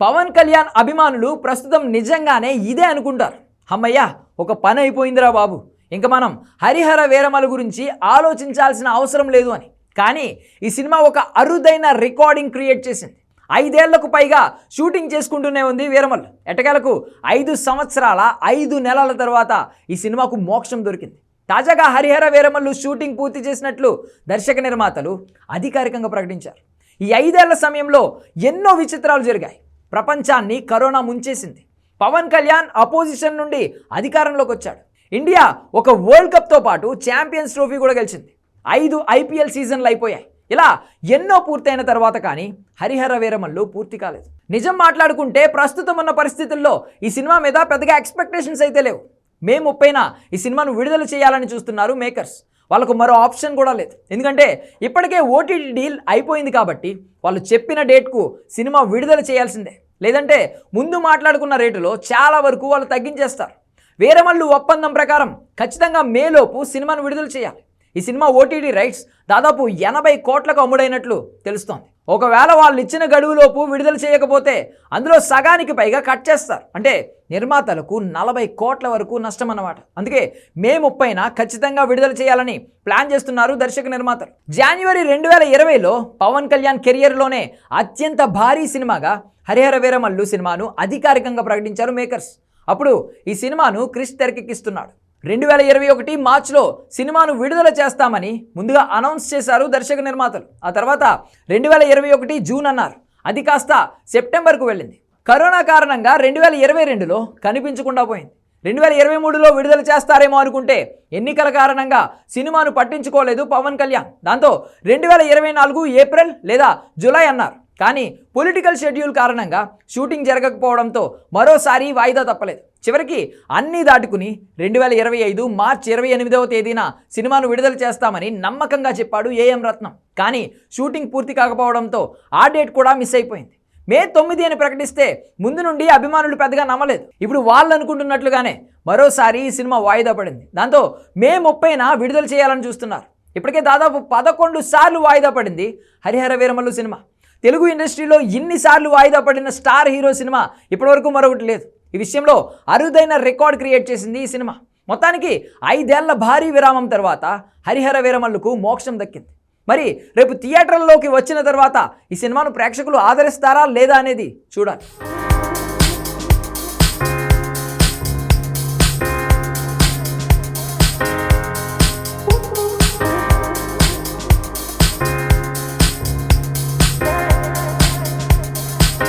పవన్ కళ్యాణ్ అభిమానులు ప్రస్తుతం నిజంగానే ఇదే అనుకుంటారు. అమ్మయ్యా ఒక పని అయిపోయిందిరా బాబు. ఇంక మనం హరిహర వేరమల గురించి ఆలోచించాల్సిన అవసరం లేదు అని. కానీ ఈ సినిమా ఒక అరుదైన రికార్డింగ్ క్రియేట్ చేసింది. ఐదేళ్ళకు పైగా షూటింగ్ చేసుకుంటూనే ఉంది వీరమల్లు ఎటకేలకు ఐదు సంవత్సరాల ఐదు నెలల తర్వాత ఈ సినిమాకు మోక్షం దొరికింది. తాజాగా హరిహర వీరమల్లు షూటింగ్ పూర్తి చేసినట్లు దర్శక నిర్మాతలు అధికారికంగా ప్రకటించారు. ఈ ఐదేళ్ళ సమయంలో ఎన్నో విచిత్రాలు జరిగాయి. ప్రపంచాన్ని కరోనా ముంచేసింది. పవన్ కళ్యాణ్ అపోజిషన్ నుండి అధికారంలోకి వచ్చాడు. ఇండియా ఒక వరల్డ్ కప్తో పాటు ఛాంపియన్స్ ట్రోఫీ కూడా గెలిచింది. ఐదు ఐపీఎల్ సీజన్లు అయిపోయాయి. ఇలా ఎన్నో పూర్తయిన తర్వాత కానీ హరిహర వీరమల్లు పూర్తి కాలేదు. నిజం మాట్లాడుకుంటే ప్రస్తుతం ఉన్న పరిస్థితుల్లో ఈ సినిమా మీద పెద్దగా ఎక్స్పెక్టేషన్స్ అయితే లేవు. మే ముప్పైన ఈ సినిమాను విడుదల చేయాలని చూస్తున్నారు మేకర్స్ వాళ్ళకు మరో ఆప్షన్ కూడా లేదు. ఎందుకంటే ఇప్పటికే ఓటీటీ డీల్ అయిపోయింది కాబట్టి వాళ్ళు చెప్పిన డేట్కు సినిమా విడుదల చేయాల్సిందే. లేదంటే ముందు మాట్లాడుకున్న రేటులో చాలా వరకు వాళ్ళు తగ్గించేస్తారు. వీరమల్లు ఒప్పందం ప్రకారం ఖచ్చితంగా మేలోపు సినిమాను విడుదల చేయాలి. ఈ సినిమా ఓటీటీ రైట్స్ దాదాపు ఎనభై కోట్లకు అమ్ముడైనట్లు తెలుస్తోంది. ఒకవేళ వాళ్ళు ఇచ్చిన గడువులోపు విడుదల చేయకపోతే అందులో సగానికి పైగా కట్ చేస్తారు. అంటే నిర్మాతలకు నలభై కోట్ల వరకు నష్టం అన్నమాట. అందుకే మే ముప్పైన ఖచ్చితంగా విడుదల చేయాలని ప్లాన్ చేస్తున్నారు దర్శక నిర్మాతలు. జనవరి రెండు వేల ఇరవైలో పవన్ కళ్యాణ్ కెరియర్లోనే అత్యంత భారీ సినిమాగా హరిహర వీరమల్లు సినిమాను అధికారికంగా ప్రకటించారు మేకర్స్. అప్పుడు ఈ సినిమాను క్రిష్ తెరకెక్కిస్తున్నాడు. రెండు వేల ఇరవై ఒకటి మార్చ్లో సినిమాను విడుదల చేస్తామని ముందుగా అనౌన్స్ చేశారు దర్శక నిర్మాతలు. ఆ తర్వాత రెండు వేల ఇరవై ఒకటి జూన్ అన్నారు. అది కాస్త సెప్టెంబర్కు వెళ్ళింది. కరోనా కారణంగా రెండు వేల ఇరవై రెండులో కనిపించకుండా పోయింది. రెండు వేల ఇరవై మూడులో విడుదల చేస్తారేమో అనుకుంటే ఎన్నికల కారణంగా సినిమాను పట్టించుకోలేదు పవన్ కళ్యాణ్. దాంతో రెండు వేల ఇరవై నాలుగు ఏప్రిల్ లేదా జూలై అన్నారు. కానీ పొలిటికల్ షెడ్యూల్ కారణంగా షూటింగ్ జరగకపోవడంతో మరోసారి వాయిదా తప్పలేదు. చివరికి అన్నీ దాటుకుని రెండు వేల ఇరవై ఐదు మార్చి ఇరవై ఎనిమిదవ తేదీన సినిమాను విడుదల చేస్తామని నమ్మకంగా చెప్పాడు ఏఎం రత్నం. కానీ షూటింగ్ పూర్తి కాకపోవడంతో ఆ డేట్ కూడా మిస్ అయిపోయింది. మే తొమ్మిది అని ప్రకటిస్తే ముందు నుండి అభిమానులు పెద్దగా నమ్మలేదు. ఇప్పుడు వాళ్ళు అనుకుంటున్నట్లుగానే మరోసారి ఈ సినిమా వాయిదా పడింది. దాంతో మే ముప్పైన విడుదల చేయాలని చూస్తున్నారు. ఇప్పటికే దాదాపు పదకొండు సార్లు వాయిదా పడింది హరిహర వీరమల్లు సినిమా. తెలుగు ఇండస్ట్రీలో ఇన్నిసార్లు వాయిదా పడిన స్టార్ హీరో సినిమా ఇప్పటివరకు మరొకటి లేదు. ఈ విషయంలో అరుదైన రికార్డ్ క్రియేట్ చేసింది ఈ సినిమా. మొత్తానికి ఐదేళ్ళ భారీ విరామం తర్వాత హరిహర వీరమల్లుకు మోక్షం దక్కింది. మరి రేపు థియేటర్లలోకి వచ్చిన తర్వాత ఈ సినిమాను ప్రేక్షకులు ఆదరిస్తారా లేదా అనేది చూడాలి.